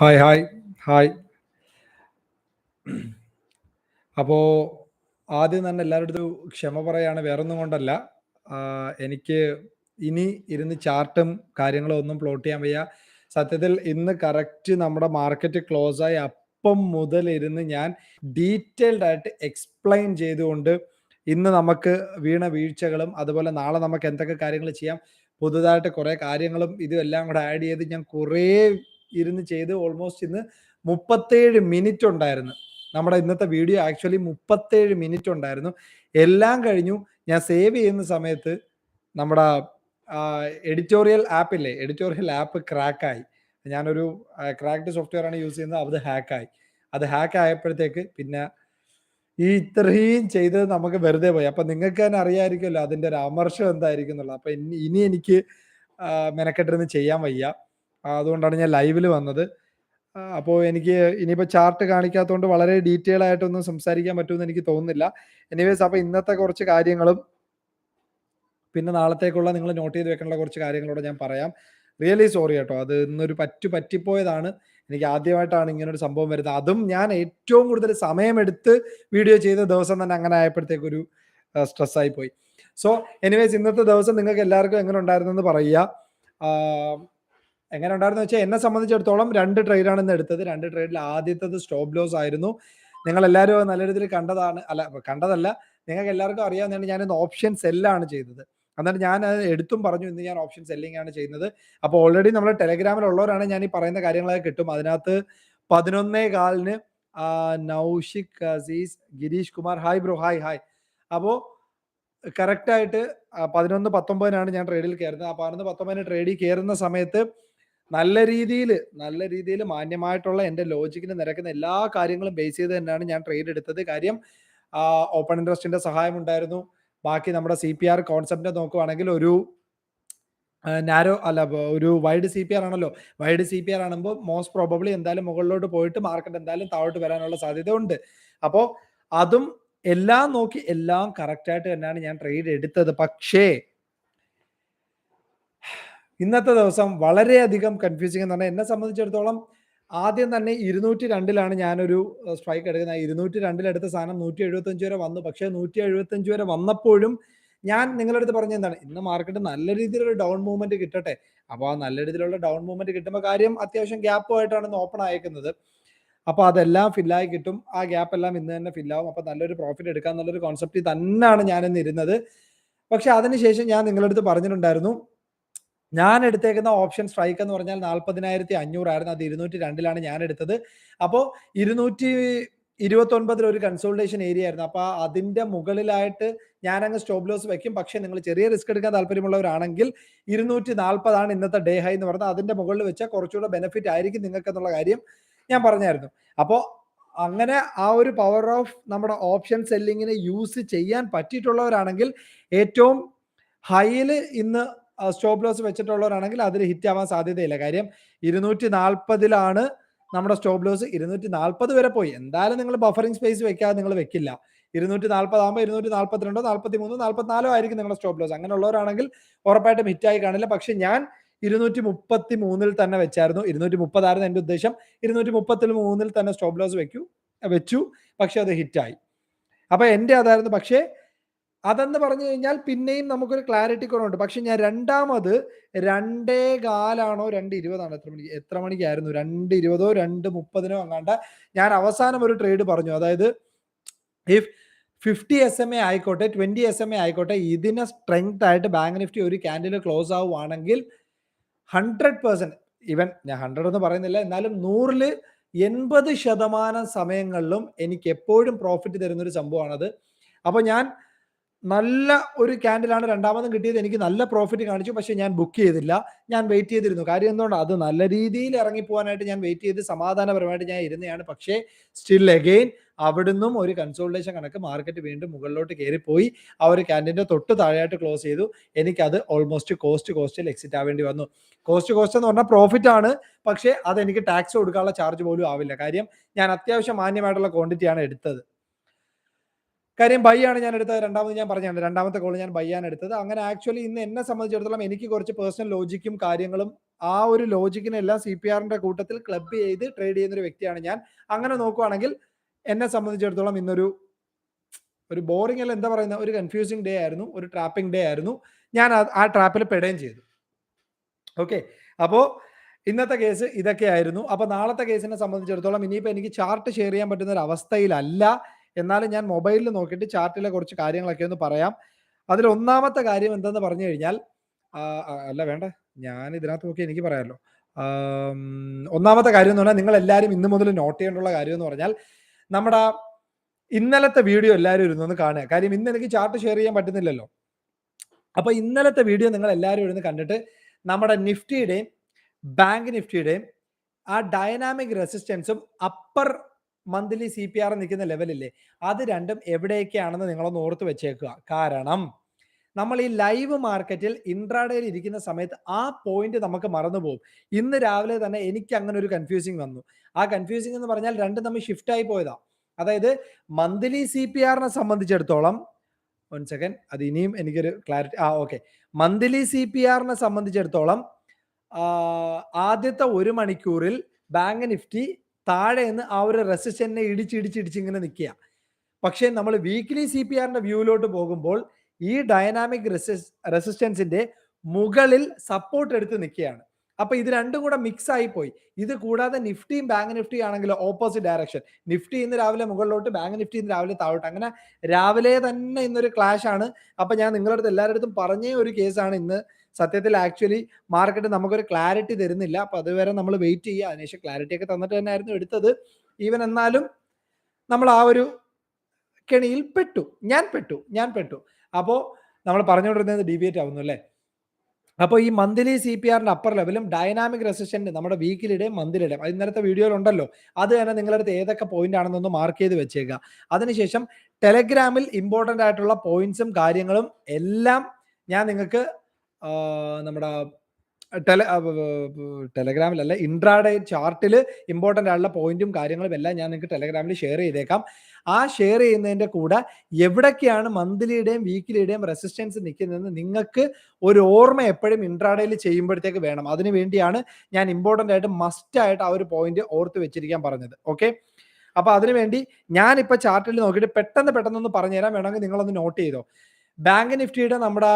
Hi hi hi. അപ്പോൾ ആദ്യം തന്നെ എല്ലാവരുടെ ക്ഷമ പറയാണ് വേറൊന്നും കൊണ്ടല്ല. എനിക്ക് ഇനി ഇരുന്ന് ചാർട്ടും കാര്യങ്ങളും ഒന്നും പ്ലോട്ട് ചെയ്യാൻ വയ്യ. സത്യത്തിൽ ഇന്ന് കറക്റ്റ് നമ്മുടെ മാർക്കറ്റ് ക്ലോസ് ആയി അപ്പം മുതൽ ഇരുന്ന് ഞാൻ ഡീറ്റെയിൽഡ് ആയിട്ട് എക്സ്പ്ലെയിൻ ചെയ്തുകൊണ്ട് ഇന്ന് നമുക്ക് വീണ വീഴ്ചകളും അതുപോലെ നാളെ നമുക്ക് എന്തൊക്കെ കാര്യങ്ങൾ ചെയ്യാം പുതുതായിട്ട് കുറേ കാര്യങ്ങളും ഇതും എല്ലാം കൂടെ ആഡ് ചെയ്ത് ഞാൻ കുറേ ഇരുന്ന് ചെയ്ത് ഓൾമോസ്റ്റ് ഇന്ന് മുപ്പത്തേഴ് മിനിറ്റ് ഉണ്ടായിരുന്നു. നമ്മുടെ ഇന്നത്തെ വീഡിയോ ആക്ച്വലി മുപ്പത്തേഴ് മിനിറ്റ് ഉണ്ടായിരുന്നു. എല്ലാം കഴിഞ്ഞു. ഞാൻ സേവ് ചെയ്യുന്ന സമയത്ത് നമ്മുടെ എഡിറ്റോറിയൽ ആപ്പില്ലേ എഡിറ്റോറിയൽ ആപ്പ് ക്രാക്കായി ഞാനൊരു ക്രാക്ഡ് സോഫ്റ്റ്വെയർ ആണ് യൂസ് ചെയ്യുന്നത്. അത് ഹാക്കായി അത് ഹാക്ക് ആയപ്പോഴത്തേക്ക് പിന്നെ ഈ ഇത്രയും ചെയ്തത് നമുക്ക് വെറുതെ പോയി. അപ്പം നിങ്ങൾക്ക് തന്നെ അറിയാമായിരിക്കുമല്ലോ അതിന്റെ ഒരു അമർഷം എന്തായിരിക്കും എന്നുള്ളത്. അപ്പം ഇനി എനിക്ക് മെനക്കെട്ടിരുന്ന് ചെയ്യാൻ വയ്യ. അതുകൊണ്ടാണ് ഞാൻ ലൈവിൽ വന്നത്. അപ്പോൾ എനിക്ക് ഇനിയിപ്പോൾ ചാർട്ട് കാണിക്കാത്തതുകൊണ്ട് വളരെ ഡീറ്റെയിൽ ആയിട്ടൊന്നും സംസാരിക്കാൻ പറ്റുമെന്ന് എനിക്ക് തോന്നുന്നില്ല. എനിവേസ് അപ്പോൾ ഇന്നത്തെ കുറച്ച് കാര്യങ്ങളും പിന്നെ നാളത്തേക്കുള്ള നിങ്ങൾ നോട്ട് ചെയ്ത് വെക്കാനുള്ള കുറച്ച് കാര്യങ്ങളോട് ഞാൻ പറയാം. റിയലി സോറി കേട്ടോ. അത് ഇന്നൊരു പറ്റു പറ്റിപ്പോയതാണ്. എനിക്ക് ആദ്യമായിട്ടാണ് ഇങ്ങനെ ഒരു സംഭവം വരുന്നത്. അതും ഞാൻ ഏറ്റവും കൂടുതൽ സമയമെടുത്ത് വീഡിയോ ചെയ്ത ദിവസം തന്നെ അങ്ങനെ ആയപ്പോഴത്തേക്കൊരു സ്ട്രെസ് ആയി പോയി സോ എനിവേസ് ഇന്നത്തെ ദിവസം നിങ്ങൾക്ക് എല്ലാവർക്കും എങ്ങനെ ഉണ്ടായിരുന്നെന്ന് പറയുക. എങ്ങനെ ഉണ്ടായിരുന്നു വെച്ചാൽ എന്നെ സംബന്ധിച്ചിടത്തോളം രണ്ട് ട്രേഡാണ് ഇന്ന് എടുത്തത്. രണ്ട് ട്രേഡിൽ ആദ്യത്തത് സ്റ്റോപ്പ് ലോസ് ആയിരുന്നു. നിങ്ങൾ എല്ലാവരും നല്ല രീതിയിൽ കണ്ടതാണ്. അല്ല കണ്ടതല്ല. നിങ്ങൾക്ക് എല്ലാവർക്കും അറിയാവുന്നതാണ് ഞാൻ ഇന്ന് ഓപ്ഷൻ സെല്ലാണ് ചെയ്തത്. എന്നിട്ട് ഞാൻ അത് എടുത്തും പറഞ്ഞു ഇന്ന് ഞാൻ ഓപ്ഷൻ സെല്ലിംഗ് ആണ് ചെയ്യുന്നത്. അപ്പോൾ ഓൾറെഡി നമ്മൾ ടെലഗ്രാമിലുള്ളവരാണ് ഞാൻ ഈ പറയുന്ന കാര്യങ്ങളൊക്കെ കിട്ടും. അതിനകത്ത് പതിനൊന്നേ കാലിന് Naushik Aziz Girish Kumar. Hi bro hi hi അപ്പോൾ കറക്റ്റായിട്ട് പതിനൊന്ന് പത്തൊമ്പതിനാണ് ഞാൻ ട്രേഡിൽ കയറുന്നത്. ആ പതിനൊന്ന് പത്തൊമ്പതിന് ട്രേഡിൽ കയറുന്ന സമയത്ത് നല്ല രീതിയിൽ നല്ല രീതിയിൽ മാന്യമായിട്ടുള്ള എന്റെ ലോജിക്കിന് നിരക്കുന്ന എല്ലാ കാര്യങ്ങളും ബേസ് ചെയ്ത് തന്നെയാണ് ഞാൻ ട്രേഡ് എടുത്തത്. കാര്യം ഓപ്പൺ ഇൻട്രസ്റ്റിന്റെ സഹായം ഉണ്ടായിരുന്നു. ബാക്കി നമ്മുടെ സി പി ആർ കോൺസെപ്റ്റ് നോക്കുവാണെങ്കിൽ ഒരു നാരോ അല്ല ഒരു വൈഡ് സി പി ആർ ആണല്ലോ. വൈഡ് സി പി ആർ ആകുമ്പോൾ മോസ്റ്റ് പ്രോബബ്ലി എന്തായാലും മുകളിലോട്ട് പോയിട്ട് മാർക്കറ്റ് എന്തായാലും താഴോട്ട് വരാനുള്ള സാധ്യത ഉണ്ട്. അപ്പോൾ അതും എല്ലാം നോക്കി എല്ലാം കറക്റ്റായിട്ട് തന്നെയാണ് ഞാൻ ട്രേഡ് എടുത്തത്. പക്ഷേ ഇന്നത്തെ ദിവസം വളരെയധികം കൺഫ്യൂസിങ് എന്ന് പറഞ്ഞാൽ എന്നെ സംബന്ധിച്ചിടത്തോളം ആദ്യം തന്നെ ഇരുന്നൂറ്റി രണ്ടിലാണ് ഞാനൊരു സ്ട്രൈക്ക് എടുക്കുന്നത്. ഇരുന്നൂറ്റി രണ്ടിലെടുത്ത സാധനം നൂറ്റി എഴുപത്തഞ്ച് വരെ വന്നു. പക്ഷേ നൂറ്റി എഴുപത്തഞ്ച് വരെ വന്നപ്പോഴും ഞാൻ നിങ്ങളുടെ അടുത്ത് പറഞ്ഞ എന്താണ്? ഇന്ന് മാർക്കറ്റ് നല്ല രീതിയിലുള്ള ഡൗൺ മൂവ്മെന്റ് കിട്ടട്ടെ. അപ്പോൾ ആ നല്ല രീതിയിലുള്ള ഡൗൺ മൂവ്മെന്റ് കിട്ടുമ്പോൾ കാര്യം അത്യാവശ്യം ഗ്യാപ്പുമായിട്ടാണ് ഓപ്പൺ അയക്കുന്നത് അപ്പോൾ അതെല്ലാം ഫില്ലായി കിട്ടും. ആ ഗ്യാപ്പ് എല്ലാം ഇന്ന് തന്നെ ഫില്ലാവും അപ്പോൾ നല്ലൊരു പ്രോഫിറ്റ് എടുക്കാൻ എന്നുള്ളൊരു കോൺസെപ്റ്റ് തന്നെയാണ് ഞാൻ ഇന്ന് ഇരുന്നത്. പക്ഷെ അതിനുശേഷം ഞാൻ നിങ്ങളുടെ അടുത്ത് പറഞ്ഞിട്ടുണ്ടായിരുന്നു. ഞാൻ എടുത്തേക്കുന്ന ഓപ്ഷൻ സ്ട്രൈക്ക് എന്ന് പറഞ്ഞാൽ നാൽപ്പതിനായിരത്തി അഞ്ഞൂറായിരുന്നു അത് ഇരുന്നൂറ്റി രണ്ടിലാണ് ഞാൻ എടുത്തത്. അപ്പോൾ ഇരുന്നൂറ്റി ഇരുപത്തി ഒൻപതിൽ ഒരു കൺസോൾട്ടേഷൻ ഏരിയ ആയിരുന്നു. അപ്പോൾ അതിന്റെ മുകളിലായിട്ട് ഞാൻ അങ്ങ് സ്റ്റോപ്പ് ലോസ് വെക്കും. പക്ഷേ നിങ്ങൾ ചെറിയ റിസ്ക് എടുക്കാൻ താല്പര്യമുള്ളവരാണെങ്കിൽ ഇരുന്നൂറ്റി നാൽപ്പതാണ് ഇന്നത്തെ ഡേ ഹൈ എന്ന് പറഞ്ഞാൽ അതിന്റെ മുകളിൽ വെച്ചാൽ കുറച്ചുകൂടെ ബെനിഫിറ്റ് ആയിരിക്കും നിങ്ങൾക്ക് എന്നുള്ള കാര്യം ഞാൻ പറഞ്ഞായിരുന്നു. അപ്പോൾ അങ്ങനെ ആ ഒരു പവർ ഓഫ് നമ്മുടെ ഓപ്ഷൻ സെല്ലിങ്ങിനെ യൂസ് ചെയ്യാൻ പറ്റിയിട്ടുള്ളവരാണെങ്കിൽ ഏറ്റവും ഹൈയിൽ ഇന്ന് സ്റ്റോപ്പ് ലോസ് വെച്ചിട്ടുള്ളവരാണെങ്കിൽ അതിൽ ഹിറ്റ് ആവാൻ സാധ്യതയില്ല. കാര്യം ഇരുന്നൂറ്റി നാൽപ്പതിലാണ് നമ്മുടെ സ്റ്റോപ്പ് ലോസ് ഇരുന്നൂറ്റി നാൽപ്പത് വരെ പോയി. എന്തായാലും നിങ്ങൾ ബഫറിംഗ് സ്പേസ് വെക്കാതെ നിങ്ങൾ വെക്കില്ല. ഇരുന്നൂറ്റി നാൽപ്പതാകുമ്പോൾ ഇരുന്നൂറ്റി നാൽപ്പത്തിരണ്ടോ നാൽപ്പത്തി മൂന്നോ നാൽപ്പത്തിനാലോ ആയിരിക്കും നിങ്ങളുടെ സ്റ്റോപ്പ് ലോസ് അങ്ങനെ അങ്ങനെയുള്ളവരാണെങ്കിൽ ഉറപ്പായിട്ടും ഹിറ്റായി കാണില്ല. പക്ഷെ ഞാൻ ഇരുന്നൂറ്റി മുപ്പത്തി മൂന്നിൽ തന്നെ വെച്ചായിരുന്നു. ഇരുന്നൂറ്റി മുപ്പതായിരുന്നു എന്റെ ഉദ്ദേശം. ഇരുന്നൂറ്റി മുപ്പത്തി മൂന്നിൽ തന്നെ സ്റ്റോപ്പ് ലോസ് വെക്കൂ വെച്ചു. പക്ഷെ അത് ഹിറ്റായി അപ്പോൾ എന്റെ അതായിരുന്നു. പക്ഷേ അതെന്ന് പറഞ്ഞു കഴിഞ്ഞാൽ പിന്നെയും നമുക്കൊരു ക്ലാരിറ്റി കുറവുണ്ട്. പക്ഷെ ഞാൻ രണ്ടാമത് രണ്ടേ കാലാണോ രണ്ട് ഇരുപതാണോ എത്ര മണിക്ക് എത്ര മണിക്കായിരുന്നു? രണ്ട് ഇരുപതോ രണ്ട് മുപ്പതിനോ അങ്ങാണ്ട ഞാൻ അവസാനം ഒരു ട്രേഡ് പറഞ്ഞു. അതായത് if fifty S M A ആയിക്കോട്ടെ ട്വന്റി എസ് എം എ ആയിക്കോട്ടെ ഇതിനെ സ്ട്രെങ്ത് ആയിട്ട് ബാങ്ക് നിഫ്റ്റി ഒരു ക്യാൻഡിൽ ക്ലോസ് ആവുകയാണെങ്കിൽ ഹൺഡ്രഡ് പെർസെന്റ് ഇവൻ ഞാൻ ഹൺഡ്രഡ് എന്ന് പറയുന്നില്ല എന്നാലും നൂറിൽ എൺപത് ശതമാനം സമയങ്ങളിലും എനിക്ക് എപ്പോഴും പ്രോഫിറ്റ് തരുന്ന ഒരു സംഭവമാണത്. അപ്പോൾ ഞാൻ നല്ല ഒരു ക്യാൻഡിലാണ് രണ്ടാമതും കിട്ടിയത്. എനിക്ക് നല്ല പ്രോഫിറ്റ് കാണിച്ചു. പക്ഷേ ഞാൻ ബുക്ക് ചെയ്തില്ല. ഞാൻ വെയിറ്റ് ചെയ്തിരുന്നു. കാര്യം എന്തുകൊണ്ടാണ് അത് നല്ല രീതിയിൽ ഇറങ്ങി പോകാനായിട്ട് ഞാൻ വെയിറ്റ് ചെയ്ത് സമാധാനപരമായിട്ട് ഞാൻ ഇരുന്നതാണ് പക്ഷേ സ്റ്റിൽ അഗെയിൻ അവിടുന്നും ഒരു കൺസോൾട്ടേഷൻ കണക്ക് മാർക്കറ്റ് വീണ്ടും മുകളിലോട്ട് കയറിപ്പോയി. ആ ഒരു ക്യാൻഡിന്റെ തൊട്ട് താഴെയായിട്ട് ക്ലോസ് ചെയ്തു. എനിക്കത് ഓൾമോസ്റ്റ് കോസ്റ്റ് കോസ്റ്റിൽ എക്സിറ്റ് ആവേണ്ടി വന്നു. കോസ്റ്റ് കോസ്റ്റ് എന്ന് പറഞ്ഞാൽ പ്രോഫിറ്റ് ആണ്. പക്ഷേ അത് എനിക്ക് ടാക്സ് കൊടുക്കാനുള്ള ചാർജ് പോലും ആവില്ല. കാര്യം ഞാൻ അത്യാവശ്യം മാന്യമായിട്ടുള്ള ക്വാണ്ടിറ്റിയാണ് എടുത്തത്. കാര്യം ബൈ ആണ് ഞാൻ എടുത്തത് രണ്ടാമത് ഞാൻ പറഞ്ഞാണ് രണ്ടാമത്തെ കോൾ ഞാൻ ബൈ ആണ് എടുത്തത്. അങ്ങനെ ആക്ച്വലി ഇന്ന് എന്നെ സംബന്ധിച്ചിടത്തോളം എനിക്ക് കുറച്ച് പേഴ്സണൽ ലോജിക്കും കാര്യങ്ങളും ആ ഒരു ലോജിക്കിനെല്ലാം സി പി ആറിന്റെ കൂട്ടത്തിൽ ക്ലബ് ചെയ്ത് ട്രേഡ് ചെയ്യുന്ന ഒരു വ്യക്തിയാണ് ഞാൻ. അങ്ങനെ നോക്കുവാണെങ്കിൽ എന്നെ സംബന്ധിച്ചിടത്തോളം ഇന്നൊരു ഒരു ബോറിംഗ് അല്ല എന്താ പറയുന്ന ഒരു കൺഫ്യൂസിങ് ഡേ ആയിരുന്നു ഒരു ട്രാപ്പിംഗ് ഡേ ആയിരുന്നു. ഞാൻ ആ- ട്രാപ്പിൽ പെടുകയും ചെയ്തു. ഓക്കെ അപ്പോൾ ഇന്നത്തെ കേസ് ഇതൊക്കെ ആയിരുന്നു അപ്പോൾ നാളത്തെ കേസിനെ സംബന്ധിച്ചിടത്തോളം ഇനിയിപ്പോൾ എനിക്ക് ചാർട്ട് ഷെയർ ചെയ്യാൻ പറ്റുന്ന ഒരു അവസ്ഥയിലല്ല. എന്നാലും ഞാൻ മൊബൈലിൽ നോക്കിയിട്ട് ചാർട്ടിലെ കുറച്ച് കാര്യങ്ങളൊക്കെ ഒന്ന് പറയാം. അതിൽ ഒന്നാമത്തെ കാര്യം എന്തെന്ന് പറഞ്ഞു കഴിഞ്ഞാൽ അല്ല വേണ്ട. ഞാൻ ഇതിനകത്ത് നോക്കി എനിക്ക് പറയാമല്ലോ. ഒന്നാമത്തെ കാര്യം എന്ന് പറഞ്ഞാൽ നിങ്ങൾ എല്ലാവരും ഇന്ന് മുതൽ നോട്ട് ചെയ്യേണ്ടുള്ള കാര്യം എന്ന് പറഞ്ഞാൽ നമ്മുടെ ഇന്നലത്തെ വീഡിയോ എല്ലാവരും ഇരുന്നൊന്ന് കാണുക. കാര്യം ഇന്ന് എനിക്ക് ചാർട്ട് ഷെയർ ചെയ്യാൻ പറ്റുന്നില്ലല്ലോ. അപ്പൊ ഇന്നലത്തെ വീഡിയോ നിങ്ങൾ എല്ലാവരും ഇരുന്ന് കണ്ടിട്ട് നമ്മുടെ നിഫ്റ്റിയുടെയും ബാങ്ക് നിഫ്റ്റിയുടെയും ആ ഡൈനാമിക് റെസിസ്റ്റൻസും upper monthly C P R നിൽക്കുന്ന ലെവലില്ലേ അത് രണ്ടും എവിടെയൊക്കെയാണെന്ന് നിങ്ങളൊന്ന് ഓർത്ത് വെച്ചേക്കുക. കാരണം നമ്മൾ ഈ ലൈവ് മാർക്കറ്റിൽ ഇൻട്രാഡേയിൽ ഇരിക്കുന്ന സമയത്ത് ആ പോയിന്റ് നമുക്ക് മറന്നുപോകും ഇന്ന് രാവിലെ തന്നെ എനിക്ക് അങ്ങനെ ഒരു കൺഫ്യൂസിങ് വന്നു. ആ കൺഫ്യൂസിങ് എന്ന് പറഞ്ഞാൽ രണ്ടും നമ്മൾ ഷിഫ്റ്റ് ആയി പോയതാ. അതായത് മന്ത്ലി സി പി ആറിനെ സംബന്ധിച്ചിടത്തോളം വൺ സെക്കൻഡ് അത് ഇനിയും എനിക്കൊരു ക്ലാരിറ്റി ആ ഓക്കെ മന്ത്ലി സി പി ആറിനെ സംബന്ധിച്ചിടത്തോളം ആദ്യത്തെ ഒരു മണിക്കൂറിൽ ബാങ്ക് നിഫ്റ്റി താഴെ നിന്ന് ആ ഒരു റെസിസ്റ്റന്റിനെ ഇടിച്ചിടിച്ചിടിച്ച് ഇങ്ങനെ നിൽക്കുക പക്ഷേ നമ്മൾ വീക്ക്ലി സി പി ആറിന്റെ വ്യൂവിലോട്ട് പോകുമ്പോൾ ഈ ഡൈനാമിക് റെസിസ്റ്റൻസിന്റെ മുകളിൽ സപ്പോർട്ട് എടുത്ത് നിൽക്കുകയാണ് അപ്പൊ ഇത് രണ്ടും കൂടെ മിക്സ് ആയി പോയി. ഇത് കൂടാതെ നിഫ്റ്റിയും ബാങ്ക് നിഫ്റ്റി ആണെങ്കിൽ ഓപ്പോസിറ്റ് ഡയറക്ഷൻ നിഫ്റ്റി ഇന്ന് രാവിലെ മുകളിലോട്ട് ബാങ്ക് നിഫ്റ്റി ഇന്ന് രാവിലെ താഴോട്ട്. അങ്ങനെ രാവിലെ തന്നെ ഇന്നൊരു ക്ലാഷ് ആണ്. അപ്പൊ ഞാൻ നിങ്ങളുടെ അടുത്ത് എല്ലാവരുടെ അടുത്തും പറഞ്ഞേ ഒരു കേസാണ് ഇന്ന് സത്യത്തിൽ ആക്ച്വലി മാർക്കറ്റ് നമുക്കൊരു ക്ലാരിറ്റി തരുന്നില്ല. അപ്പൊ അതുവരെ നമ്മൾ വെയിറ്റ് ചെയ്യുക. അതിനുശേഷം ക്ലാരിറ്റി ഒക്കെ തന്നിട്ട് തന്നെയായിരുന്നു എടുത്തത്. ഈവൻ എന്നാലും നമ്മൾ ആ ഒരു കെണിയിൽ പെട്ടു. ഞാൻ പെട്ടു. ഞാൻ പെട്ടു. അപ്പോൾ നമ്മൾ പറഞ്ഞുകൊണ്ടിരുന്നത് ഡീവിയേറ്റ് ആവുന്നു അല്ലേ? അപ്പോൾ ഈ മന്ത്ലി സി പി ആറിന്റെ അപ്പർ ലെവലും ഡൈനാമിക് റെസിസ്റ്റന്റ് നമ്മുടെ വീക്കിലിടെയും മന്ത്ലിയുടെയും അത് ഇന്നലത്തെ വീഡിയോയിലുണ്ടല്ലോ അത് തന്നെ നിങ്ങളുടെ അടുത്ത് ഏതൊക്കെ പോയിന്റ് ആണെന്നൊന്ന് മാർക്ക് ചെയ്ത് വെച്ചേക്കുക അതിനുശേഷം ടെലഗ്രാമിൽ ഇമ്പോർട്ടന്റ് ആയിട്ടുള്ള പോയിന്റ്സും കാര്യങ്ങളും എല്ലാം ഞാൻ നിങ്ങൾക്ക് നമ്മുടെ ടെല ടെലഗ്രാമിലല്ല ഇൻട്രാഡേ ചാർട്ടിൽ ഇമ്പോർട്ടന്റ് ആയിട്ടുള്ള പോയിന്റും കാര്യങ്ങളും എല്ലാം ഞാൻ നിങ്ങൾക്ക് ടെലഗ്രാമിൽ ഷെയർ ചെയ്തേക്കാം. ആ ഷെയർ ചെയ്യുന്നതിന്റെ കൂടെ എവിടൊക്കെയാണ് മന്ത്ലിയുടെയും വീക്കിലിയുടെയും റെസിസ്റ്റൻസ് നിൽക്കുന്നതെന്ന് നിങ്ങൾക്ക് ഒരു ഓർമ്മ എപ്പോഴും ഇൻട്രാഡേയിൽ ചെയ്യുമ്പോഴത്തേക്ക് വേണം. അതിന് വേണ്ടിയാണ് ഞാൻ ഇമ്പോർട്ടന്റ് ആയിട്ട് മസ്റ്റ് ആയിട്ട് ആ ഒരു പോയിന്റ് ഓർത്ത് വെച്ചിരിക്കാൻ പറഞ്ഞത്. ഓക്കെ? അപ്പോൾ അതിനുവേണ്ടി ഞാനിപ്പോൾ ചാർട്ടിൽ നോക്കിയിട്ട് പെട്ടെന്ന് പെട്ടെന്ന് ഒന്ന് പറഞ്ഞുതരാം വേണമെങ്കിൽ നിങ്ങളൊന്ന് നോട്ട് ചെയ്തോ. ബാങ്ക് നിഫ്റ്റിയുടെ നമ്മുടെ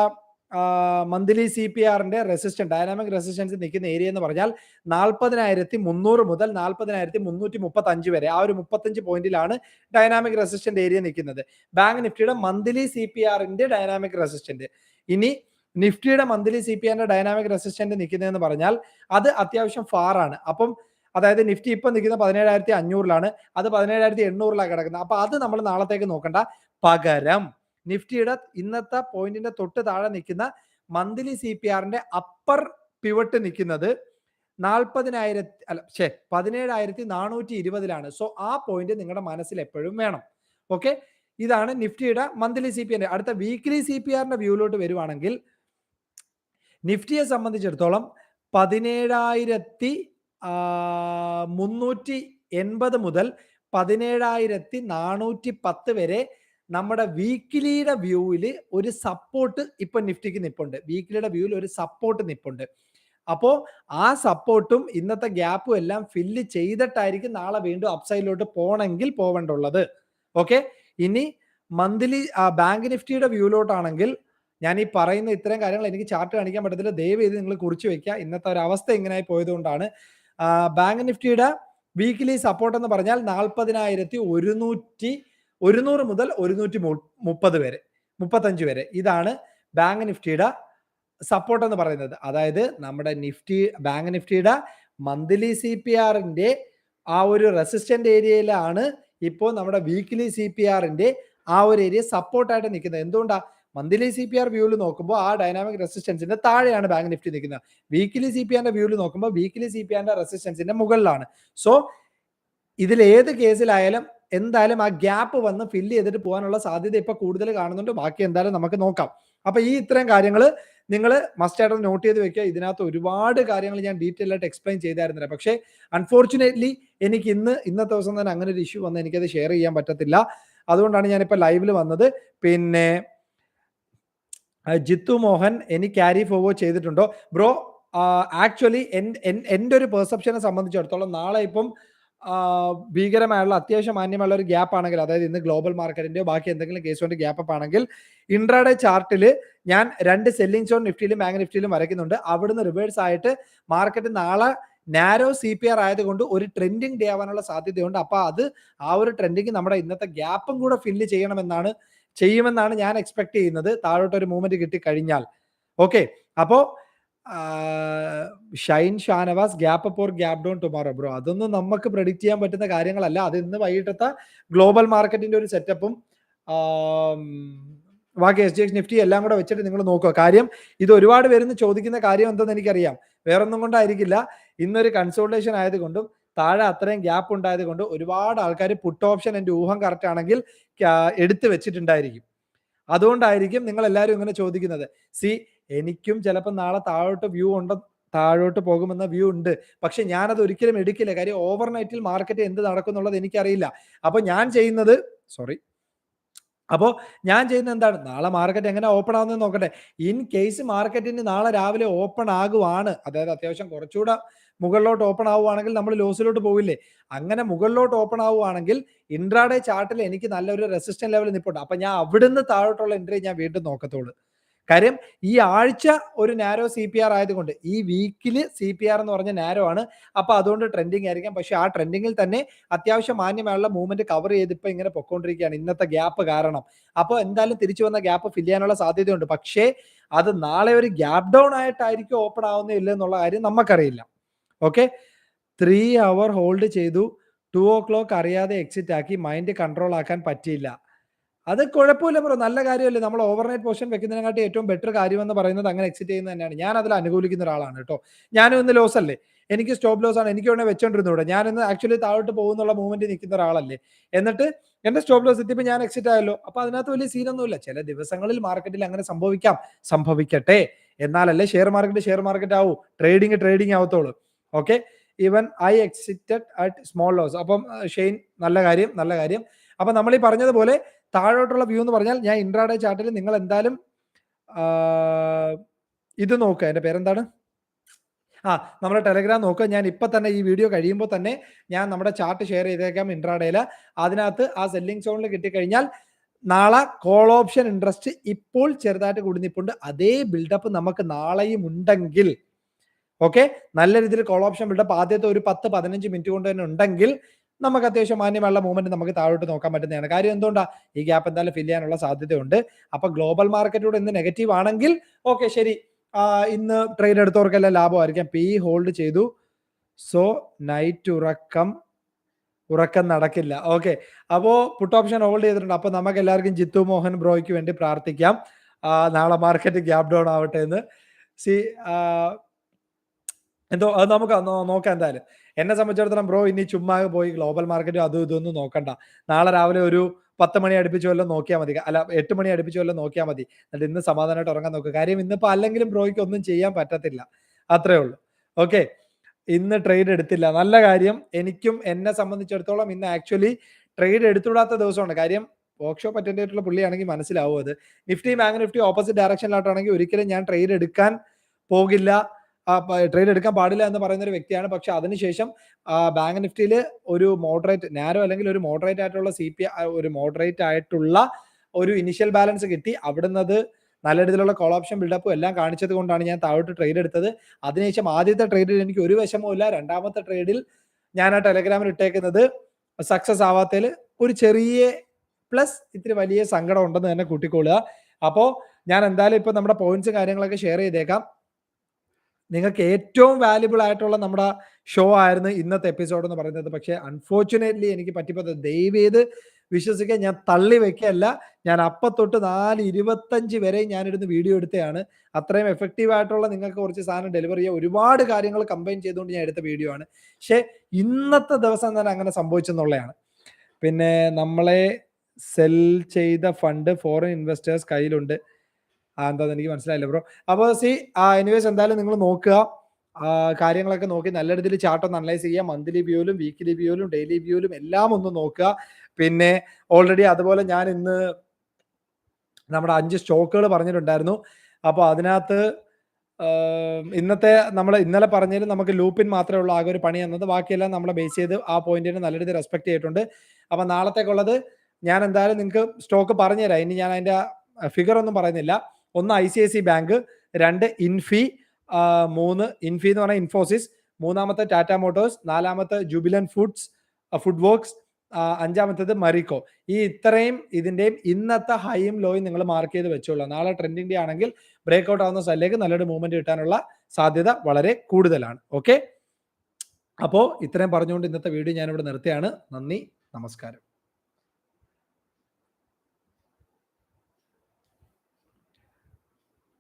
മന്ത്ലി സി പി ആറിന്റെ റെസിസ്റ്റൻസ് ഡൈനാമിക് റെസിസ്റ്റൻസ് നിൽക്കുന്ന ഏരിയ എന്ന് പറഞ്ഞാൽ നാൽപ്പതിനായിരത്തി മുന്നൂറ് മുതൽ നാൽപ്പതിനായിരത്തി മുന്നൂറ്റി മുപ്പത്തി അഞ്ച് വരെ ആ ഒരു മുപ്പത്തഞ്ച് പോയിന്റിലാണ് ഡൈനാമിക് റെസിസ്റ്റന്റ് ഏരിയ നിൽക്കുന്നത്. ബാങ്ക് നിഫ്റ്റിയുടെ മന്ത്ലി സി പി ആറിന്റെ ഡൈനാമിക് റെസിസ്റ്റന്റ് ഇനി നിഫ്റ്റിയുടെ മന്ത്ലി സി പി ആറിന്റെ ഡൈനാമിക് റെസിസ്റ്റന്റ് നിൽക്കുന്നതെന്ന് പറഞ്ഞാൽ അത് അത്യാവശ്യം ആണ്. അപ്പം അതായത് നിഫ്റ്റി ഇപ്പം നിൽക്കുന്ന പതിനേഴായിരത്തി അഞ്ഞൂറിലാണ്. അത് പതിനേഴായിരത്തി എണ്ണൂറിലാണ് കിടക്കുന്നത്. അപ്പൊ അത് നമ്മൾ നാളത്തേക്ക് നോക്കണ്ട. പകരം നിഫ്റ്റിയുടെ ഇന്നത്തെ പോയിന്റിന്റെ തൊട്ട് താഴെ നിൽക്കുന്ന മന്ത്ലി സി പി ആറിന്റെ അപ്പർ പിവട്ട് നിൽക്കുന്നത് നാൽപ്പതിനായിരത്തി അല്ല ഷേ പതിനേഴായിരത്തി നാനൂറ്റി ഇരുപതിലാണ് സോ ആ പോയിന്റ് നിങ്ങളുടെ മനസ്സിൽ എപ്പോഴും വേണം. ഓക്കെ? ഇതാണ് നിഫ്റ്റിയുടെ മന്ത്ലി സി പി അടുത്ത വീക്ക്ലി സി പി ആറിന്റെ വ്യൂവിലോട്ട് വരുവാണെങ്കിൽ നിഫ്റ്റിയെ സംബന്ധിച്ചിടത്തോളം പതിനേഴായിരത്തി മുന്നൂറ്റി എൺപത് മുതൽ പതിനേഴായിരത്തി നാനൂറ്റി പത്ത് വരെ നമ്മുടെ വീക്കിലിയുടെ വ്യൂവിൽ ഒരു സപ്പോർട്ട് ഇപ്പൊ നിഫ്റ്റിക്ക് നിപ്പുണ്ട്. വീക്കിലിയുടെ വ്യൂവിൽ ഒരു സപ്പോർട്ട് നിപ്പുണ്ട്. അപ്പോ ആ സപ്പോർട്ടും ഇന്നത്തെ ഗ്യാപ്പും എല്ലാം ഫില്ല് ചെയ്തിട്ടായിരിക്കും നാളെ വീണ്ടും അപ്സൈഡിലോട്ട് പോകണമെങ്കിൽ പോവേണ്ടുള്ളത്. ഓക്കെ ഇനി മന്ത്ലി ബാങ്ക് നിഫ്റ്റിയുടെ വ്യൂവിലോട്ടാണെങ്കിൽ ഞാൻ ഈ പറയുന്ന ഇത്തരം കാര്യങ്ങൾ എനിക്ക് ചാർട്ട് കാണിക്കാൻ പറ്റത്തില്ല. ദയവ് ചെയ്ത് നിങ്ങൾ കുറിച്ച് വെക്കുക ഇന്നത്തെ ഒരു അവസ്ഥ ഇങ്ങനെയായി പോയതുകൊണ്ടാണ്. ബാങ്ക് നിഫ്റ്റിയുടെ വീക്കിലി സപ്പോർട്ട് എന്ന് പറഞ്ഞാൽ നാൽപ്പതിനായിരത്തി ഒരുന്നൂറ്റി ഒരുന്നൂറ് മുതൽ ഒരുന്നൂറ്റി മുപ്പത് വരെ മുപ്പത്തഞ്ച് വരെ. ഇതാണ് ബാങ്ക് നിഫ്റ്റിയുടെ സപ്പോർട്ട് എന്ന് പറയുന്നത്. അതായത് നമ്മുടെ നിഫ്റ്റി ബാങ്ക് നിഫ്റ്റിയുടെ മന്ത്ലി സി പി ആറിന്റെ ആ ഒരു റെസിസ്റ്റന്റ് ഏരിയയിലാണ് ഇപ്പോൾ നമ്മുടെ വീക്ക്ലി സി പി ആറിന്റെ ആ ഒരു ഏരിയ സപ്പോർട്ടായിട്ട് നിൽക്കുന്നത്. എന്തുകൊണ്ടാ? മന്ത്ലി സി പി ആർ വ്യൂവിൽ നോക്കുമ്പോൾ ആ ഡൈനാമിക് റെസിസ്റ്റൻസിന്റെ താഴെയാണ് ബാങ്ക് നിഫ്റ്റി നിൽക്കുന്നത്. വീക്കിലി സി പി ആറിന്റെ വ്യൂവിൽ നോക്കുമ്പോൾ വീക്കിലി സി പി ആറിന്റെ റെസിസ്റ്റൻസിന്റെ മുകളിലാണ്. സോ ഇതിൽ ഏത് കേസിലായാലും എന്തായാലും ആ ഗ്യാപ്പ് വന്ന് ഫില്ല് ചെയ്തിട്ട് പോകാനുള്ള സാധ്യത ഇപ്പൊ കൂടുതൽ കാണുന്നുണ്ട്. ബാക്കി എന്തായാലും നമുക്ക് നോക്കാം. അപ്പൊ ഈ ഇത്രയും കാര്യങ്ങൾ നിങ്ങൾ മസ്റ്റ് ആയിട്ട് നോട്ട് ചെയ്ത് വെക്കുക. ഇതിനകത്ത് ഒരുപാട് കാര്യങ്ങൾ ഞാൻ ഡീറ്റെയിൽ ആയിട്ട് എക്സ്പ്ലെയിൻ ചെയ്തായിരുന്നില്ല. പക്ഷേ അൺഫോർച്ചുനേറ്റ്ലി എനിക്ക് ഇന്ന് ഇന്നത്തെ ദിവസം തന്നെ അങ്ങനെ ഒരു ഇഷ്യൂ വന്ന് എനിക്കത് ഷെയർ ചെയ്യാൻ പറ്റത്തില്ല. അതുകൊണ്ടാണ് ഞാനിപ്പോൾ ലൈവിൽ വന്നത്. പിന്നെ ജിത്തു മോഹൻ എനിക്ക് ക്യാരി ഫോർവേഡ് ചെയ്തിട്ടുണ്ടോ? ബ്രോ ആക്ച്വലി എന്റെ ഒരു പെർസെപ്ഷനെ സംബന്ധിച്ചിടത്തോളം നാളെ ഇപ്പം ഭീകരമായുള്ള അത്യാവശ്യം മാന്യമായുള്ള ഒരു ഗ്യാപ്പ് ആണെങ്കിൽ അതായത് ഇന്ന് ഗ്ലോബൽ മാർക്കറ്റിന്റെയോ ബാക്കി എന്തെങ്കിലും കേസ് കൊണ്ട് ഗ്യാപ്പ് അപ്പ് ആണെങ്കിൽ ഇൻട്രാഡേ ചാർട്ടിൽ ഞാൻ രണ്ട് സെല്ലിംഗ് സോൺ നിഫ്റ്റിയിലും ബാങ്ക് നിഫ്റ്റിയിലും വരയ്ക്കുന്നുണ്ട്. അവിടുന്ന് റിവേഴ്സ് ആയിട്ട് മാർക്കറ്റ് നാളെ നാരോ സി പി ആർ ആയതുകൊണ്ട് ഒരു ട്രെൻഡിങ് ഡേ ആവാനുള്ള സാധ്യതയുണ്ട്. അപ്പൊ അത് ആ ഒരു ട്രെൻഡിങ് നമ്മുടെ ഇന്നത്തെ ഗ്യാപ്പും കൂടെ ഫില്ല് ചെയ്യണമെന്നാണ് ചെയ്യുമെന്നാണ് ഞാൻ എക്സ്പെക്ട് ചെയ്യുന്നത്. താഴോട്ട് ഒരു മൂവ്മെന്റ് കിട്ടിക്കഴിഞ്ഞാൽ. ഓക്കെ അപ്പോ Shine Shanavas gap up or gap down tomorrow bro? അതൊന്നും നമുക്ക് പ്രഡിക്റ്റ് ചെയ്യാൻ പറ്റുന്ന കാര്യങ്ങളല്ല. അത് ഇന്ന് വൈകിട്ടത്തെ ഗ്ലോബൽ മാർക്കറ്റിന്റെ ഒരു സെറ്റപ്പും ബാക്കി എസ് ജി എക്സ് നിഫ്റ്റി എല്ലാം കൂടെ വെച്ചിട്ട് നിങ്ങൾ നോക്കുക. കാര്യം ഇത് ഒരുപാട് പേരുന്ന് ചോദിക്കുന്ന കാര്യം എന്തെന്ന് എനിക്കറിയാം. വേറൊന്നും കൊണ്ടായിരിക്കില്ല. ഇന്നൊരു കൺസോൾട്ടേഷൻ ആയതുകൊണ്ടും താഴെ അത്രയും ഗ്യാപ്പ് ഉണ്ടായത് കൊണ്ട് ഒരുപാട് ആൾക്കാർ പുട്ട് ഓപ്ഷൻ എന്റെ ഊഹം കറക്റ്റ് ആണെങ്കിൽ എടുത്തു വെച്ചിട്ടുണ്ടായിരിക്കും. അതുകൊണ്ടായിരിക്കും നിങ്ങൾ എല്ലാവരും ഇങ്ങനെ ചോദിക്കുന്നത്. സി എനിക്കും ചിലപ്പോൾ നാളെ താഴോട്ട് വ്യൂ ഉണ്ട് താഴോട്ട് പോകുമെന്ന വ്യൂ ഉണ്ട്. പക്ഷെ ഞാനത് ഒരിക്കലും എടുക്കില്ല. കാര്യം ഓവർനൈറ്റിൽ മാർക്കറ്റ് എന്ത് നടക്കുന്നുള്ളത് എനിക്കറിയില്ല. അപ്പോൾ ഞാൻ ചെയ്യുന്നത് സോറി അപ്പോൾ ഞാൻ ചെയ്യുന്ന എന്താണ്? നാളെ മാർക്കറ്റ് എങ്ങനെ ഓപ്പൺ ആവുന്നത് നോക്കട്ടെ. ഇൻ കേസ് മാർക്കറ്റിന് നാളെ രാവിലെ ഓപ്പൺ ആകുവാണ് അതായത് അത്യാവശ്യം കുറച്ചുകൂടെ മുകളിലോട്ട് ഓപ്പൺ ആവുകയാണെങ്കിൽ നമ്മൾ ലോസിലോട്ട് പോവില്ലേ? അങ്ങനെ മുകളിലോട്ട് ഓപ്പൺ ആവുകയാണെങ്കിൽ ഇൻട്രാഡേ ചാർട്ടിൽ എനിക്ക് നല്ലൊരു റെസിസ്റ്റൻ ലെവൽ നിൽപ്പുണ്ട് അപ്പൊ ഞാൻ അവിടുന്ന് താഴോട്ടുള്ള എൻട്രി ഞാൻ വീണ്ടും നോക്കത്തുള്ളൂ കാര്യം ഈ ആഴ്ച ഒരു നാരോ സി പി ആർ ആയതുകൊണ്ട് ഈ വീക്കിൽ സി പി ആർ എന്ന് പറഞ്ഞ നാരോ ആണ്. അപ്പൊ അതുകൊണ്ട് ട്രെൻഡിങ് ആയിരിക്കാം. പക്ഷെ ആ ട്രെൻഡിങ്ങിൽ തന്നെ അത്യാവശ്യം മാന്യമായുള്ള മൂവ്മെന്റ് കവർ ചെയ്ത് ഇപ്പൊ ഇങ്ങനെ പൊക്കോണ്ടിരിക്കുകയാണ്. ഇന്നത്തെ ഗ്യാപ്പ് കാരണം. അപ്പോൾ എന്തായാലും തിരിച്ചു വന്ന ഗ്യാപ്പ് ഫില്ല് ചെയ്യാനുള്ള സാധ്യതയുണ്ട്. പക്ഷേ അത് നാളെ ഒരു ഗ്യാപ്പ് ഡൗൺ ആയിട്ടായിരിക്കും ഓപ്പൺ ആവുന്നില്ല എന്നുള്ള കാര്യം നമുക്കറിയില്ല. ഓക്കെ ത്രീ അവർ ഹോൾഡ് ചെയ്തു. ടു ഓ ക്ലോക്ക് അറിയാതെ എക്സിറ്റ് ആക്കി. മൈൻഡ് കൺട്രോൾ ആക്കാൻ പറ്റിയില്ല. അത് കുഴപ്പമില്ല ബ്രോ. നല്ല കാര്യമല്ലേ? നമ്മൾ ഓവർനൈറ്റ് പോർഷൻ വെക്കുന്നതിനെക്കാട്ടി ഏറ്റവും ബെറ്റർ കാര്യമെന്ന് പറയുന്നത് അങ്ങനെ എക്സിറ്റ് ചെയ്യുന്നത് തന്നെയാണ്. ഞാൻ അതിൽ അനുകൂലിക്കുന്ന ഒരാളാണ് കേട്ടോ. ഞാനും ഇന്ന് ലോസ് അല്ലേ? എനിക്ക് സ്റ്റോപ്പ് ലോസ് ആണ്. എനിക്ക് വേണേൽ ഇവിടെ. ഞാൻ ഇന്ന് ആക്ച്വലി താഴോട്ട് പോകുന്നുള്ള മൂവ്മെന്റ് നിൽക്കുന്ന ഒരാളല്ലേ? എന്നിട്ട് എന്റെ സ്റ്റോപ്പ് ലോസ് എത്തിയപ്പോൾ ഞാൻ എക്സിറ്റ് ആയല്ലോ. അപ്പൊ അതിനകത്ത് വലിയ സീനൊന്നുമില്ല ചില ദിവസങ്ങളിൽ മാർക്കറ്റിൽ അങ്ങനെ സംഭവിക്കാം. സംഭവിക്കട്ടെ. എന്നാലല്ലേ ഷെയർ മാർക്കറ്റ് ഷെയർ മാർക്കറ്റ് ആവൂ. Trading trading ആവത്തോളൂ okay even I exited at small loss അപ്പം ഷെയ്ൻ നല്ല കാര്യം നല്ല കാര്യം. അപ്പൊ നമ്മൾ ഈ പറഞ്ഞതുപോലെ താഴോട്ടുള്ള വ്യൂ എന്ന് പറഞ്ഞാൽ ഞാൻ ഇൻട്രാഡേ ചാർട്ടിൽ നിങ്ങൾ എന്തായാലും ഇത് നോക്കുക. എന്റെ പേരെന്താണ്? ആ നമ്മുടെ ടെലഗ്രാം നോക്കുക. ഞാൻ ഇപ്പം തന്നെ ഈ വീഡിയോ കഴിയുമ്പോൾ തന്നെ ഞാൻ നമ്മുടെ ചാർട്ട് ഷെയർ ചെയ്തേക്കാം ഇൻട്രാഡേയിൽ അതിനകത്ത് ആ സെല്ലിംഗ് സോണിൽ കിട്ടിക്കഴിഞ്ഞാൽ നാളെ കോൾ ഓപ്ഷൻ ഇൻട്രസ്റ്റ് ഇപ്പോൾ ചെറുതായിട്ട് കൂടുന്നിപ്പുണ്ട് അതേ ബിൽഡപ്പ് നമുക്ക് നാളെയും ഉണ്ടെങ്കിൽ ഓക്കെ നല്ല രീതിയിൽ കോൾ ഓപ്ഷൻ ബിൽഡപ്പ് ആദ്യത്തെ ഒരു പത്ത് പതിനഞ്ച് മിനിറ്റ് കൊണ്ട് തന്നെ ഉണ്ടെങ്കിൽ നമുക്ക് അത്യാവശ്യം മാന്യമുള്ള മൂവ്മെന്റ് നമുക്ക് താഴോട്ട് നോക്കാൻ പറ്റുന്നതാണ്. കാര്യം എന്തുകൊണ്ടാണ് ഈ ഗ്യാപ്പ് എന്തായാലും ഫില്ല് ചെയ്യാനുള്ള സാധ്യതയുണ്ട്. അപ്പൊ ഗ്ലോബൽ മാർക്കറ്റിലൂടെ ഇന്ന് നെഗറ്റീവ് ആണെങ്കിൽ ഓക്കെ ശരി. ഇന്ന് ട്രേഡ് എടുത്തവർക്കെല്ലാം ലാഭമായിരിക്കാം. പി ഹോൾഡ് ചെയ്തു. സോ നൈറ്റ് ഉറക്കം. ഉറക്കം നടക്കില്ല. ഓക്കെ അപ്പോ പുട്ട് ഓപ്ഷൻ ഹോൾഡ് ചെയ്തിട്ടുണ്ട്. അപ്പൊ നമുക്ക് എല്ലാവർക്കും ജിത്തു മോഹൻ ബ്രോയ്ക്ക് വേണ്ടി പ്രാർത്ഥിക്കാം. നാളെ മാർക്കറ്റ് ഗ്യാപ് ഡൗൺ ആവട്ടെ എന്ന്. സി എന്തോ അത് നമുക്ക് നോക്കാം എന്തായാലും. എന്നെ സംബന്ധിച്ചിടത്തോളം ബ്രോ ഇനി ചുമ്മാ പോയി ഗ്ലോബൽ മാർക്കറ്റും അതും ഇതൊന്നും നോക്കണ്ട. നാളെ രാവിലെ ഒരു പത്ത് മണി അടുപ്പിച്ച് വല്ലതും നോക്കിയാൽ മതി. അല്ല എട്ട് മണി അടുപ്പിച്ച് വല്ലതും നോക്കിയാൽ മതി. എന്നിട്ട് ഇന്ന് സമാധാനമായിട്ട് ഉറങ്ങാൻ നോക്കുക കാര്യം ഇന്നിപ്പോൾ അല്ലെങ്കിലും ബ്രോയ്ക്ക് ഒന്നും ചെയ്യാൻ പറ്റത്തില്ല. അത്രേ ഉള്ളൂ. ഓക്കെ. ഇന്ന് ട്രേഡ് എടുത്തില്ല. നല്ല കാര്യം എനിക്കും എന്നെ സംബന്ധിച്ചിടത്തോളം ഇന്ന് ആക്ച്വലി ട്രേഡ് എടുത്തുവിടാത്ത ദിവസമാണ്. കാര്യം വർക്ക്ഷോപ്പ് അറ്റൻഡ് ആയിട്ടുള്ള പുള്ളിയാണെങ്കിൽ മനസ്സിലാവും അത്. നിഫ്റ്റി ബാങ്ക് നിഫ്റ്റി ഓപ്പോസിറ്റ് ഡയറക്ഷനിലോട്ടാണെങ്കിൽ ഒരിക്കലും ഞാൻ ട്രേഡ് എടുക്കാൻ പോകില്ല. ട്രേഡ് എടുക്കാൻ പാടില്ല എന്ന് പറയുന്ന ഒരു വ്യക്തിയാണ്. പക്ഷെ അതിനുശേഷം ബാങ്ക് നിഫ്റ്റിയിൽ ഒരു മോഡറേറ്റ് നാരോ അല്ലെങ്കിൽ ഒരു മോഡറേറ്റ് ആയിട്ടുള്ള സി പി ഒരു മോഡറേറ്റ് ആയിട്ടുള്ള ഒരു ഇനിഷ്യൽ ബാലൻസ് കിട്ടി. അവിടുന്ന് അത് നല്ല രീതിയിലുള്ള കോൾ ഓപ്ഷൻ ബിൽഡപ്പും എല്ലാം കാണിച്ചത് കൊണ്ടാണ് ഞാൻ താഴോട്ട് ട്രേഡ് എടുത്തത്. അതിനുശേഷം ആദ്യത്തെ ട്രേഡിൽ എനിക്ക് ഒരു വശവുമില്ല രണ്ടാമത്തെ ട്രേഡിൽ ഞാൻ ആ ടെലഗ്രാമിൽ ഇട്ടേക്കുന്നത് സക്സസ് ആവാത്തതിൽ ഒരു ചെറിയ പ്ലസ് ഇത്തിരി വലിയ സങ്കടം ഉണ്ടെന്ന് തന്നെ കൂട്ടിക്കൊള്ളുക. അപ്പോൾ ഞാൻ എന്തായാലും ഇപ്പം നമ്മുടെ പോയിന്റ്സും കാര്യങ്ങളൊക്കെ ഷെയർ ചെയ്തേക്കാം. നിങ്ങൾക്ക് ഏറ്റവും വാല്യുബിൾ ആയിട്ടുള്ള നമ്മുടെ ഷോ ആയിരുന്നു ഇന്നത്തെ എപ്പിസോഡ് എന്ന് പറയുന്നത്. പക്ഷേ അൺഫോർച്ചുനേറ്റ്ലി എനിക്ക് പറ്റിപ്പത് ദയവ് ചെയ്ത് വിശ്വസിക്കാൻ ഞാൻ തള്ളി വെക്കല്ല ഞാൻ അപ്പ തൊട്ട് നാല് ഇരുപത്തഞ്ച് വരെ ഞാനിരുന്ന് വീഡിയോ എടുത്തതാണ്. അത്രയും എഫക്റ്റീവ് ആയിട്ടുള്ള നിങ്ങൾക്ക് കുറച്ച് സാധനം ഡെലിവറി ചെയ്യാൻ ഒരുപാട് കാര്യങ്ങൾ കമ്പൈൻ ചെയ്തുകൊണ്ട് ഞാൻ എടുത്ത വീഡിയോ ആണ്. പക്ഷേ ഇന്നത്തെ ദിവസം തന്നെ അങ്ങനെ സംഭവിച്ചെന്നുള്ളതാണ്. പിന്നെ നമ്മളെ സെൽ ചെയ്ത ഫണ്ട് ഫോറിൻ ഇൻവെസ്റ്റേഴ്സ് കയ്യിലുണ്ട്. എന്താന്ന് എനിക്ക് മനസ്സിലായില്ല ബ്രോ അപ്പോൾ സി എനിവേസ് എന്തായാലും നിങ്ങൾ നോക്കുക. കാര്യങ്ങളൊക്കെ നോക്കി നല്ല രീതിയിൽ ചാർട്ട് ഒന്ന് അനലൈസ് ചെയ്യുക. മന്ത്ലി വ്യൂലും വീക്ക്ലി വ്യൂലും ഡെയിലി വ്യൂലും എല്ലാം ഒന്ന് നോക്കുക. പിന്നെ ഓൾറെഡി അതുപോലെ ഞാൻ ഇന്ന് നമ്മുടെ അഞ്ച് സ്റ്റോക്കുകൾ പറഞ്ഞിട്ടുണ്ടായിരുന്നു. അപ്പോൾ അതിനകത്ത് ഇന്നത്തെ നമ്മൾ ഇന്നലെ പറഞ്ഞതിൽ നമുക്ക് ലൂപ്പിൻ മാത്രമേ ഉള്ളൂ ആകെ ഒരു പണി എന്നത്. ബാക്കിയെല്ലാം നമ്മളെ ബേസ് ചെയ്ത് ആ പോയിന്റിനെ നല്ല രീതിയിൽ റെസ്പെക്ട് ചെയ്തിട്ടുണ്ട്. അപ്പോൾ നാളത്തേക്കുള്ളത് ഞാൻ എന്തായാലും നിങ്ങൾക്ക് സ്റ്റോക്ക് പറഞ്ഞുതരാം. ഇനി ഞാൻ അതിന്റെ ഫിഗർ ഒന്നും പറയുന്നില്ല. ഒന്ന് I C I C Bank രണ്ട് ഇൻഫി മൂന്ന് ഇൻഫി എന്ന് പറഞ്ഞാൽ ഇൻഫോസിസ് മൂന്നാമത്തെ ടാറ്റ മോട്ടോഴ്സ് നാലാമത്തെ ജൂബിലൻ ഫുഡ്സ് ഫുഡ് വർക്ക്സ് അഞ്ചാമത്തേത് മറിക്കോ ഈ ഇത്രയും ഇതിന്റെയും ഇന്നത്തെ ഹൈയും ലോയും നിങ്ങൾ മാർക്ക് ചെയ്ത് വെച്ചോളൂ. നാളെ ട്രെൻഡിന്റെ ആണെങ്കിൽ ബ്രേക്ക് ഔട്ട് ആവുന്ന സ്ഥലത്തേക്ക് നല്ലൊരു മൂവ്മെന്റ് കിട്ടാനുള്ള സാധ്യത വളരെ കൂടുതലാണ്. ഓക്കെ? അപ്പോൾ ഇത്രയും പറഞ്ഞുകൊണ്ട് ഇന്നത്തെ വീഡിയോ ഞാനിവിടെ നിർത്തിയാണ് നന്ദി നമസ്കാരം.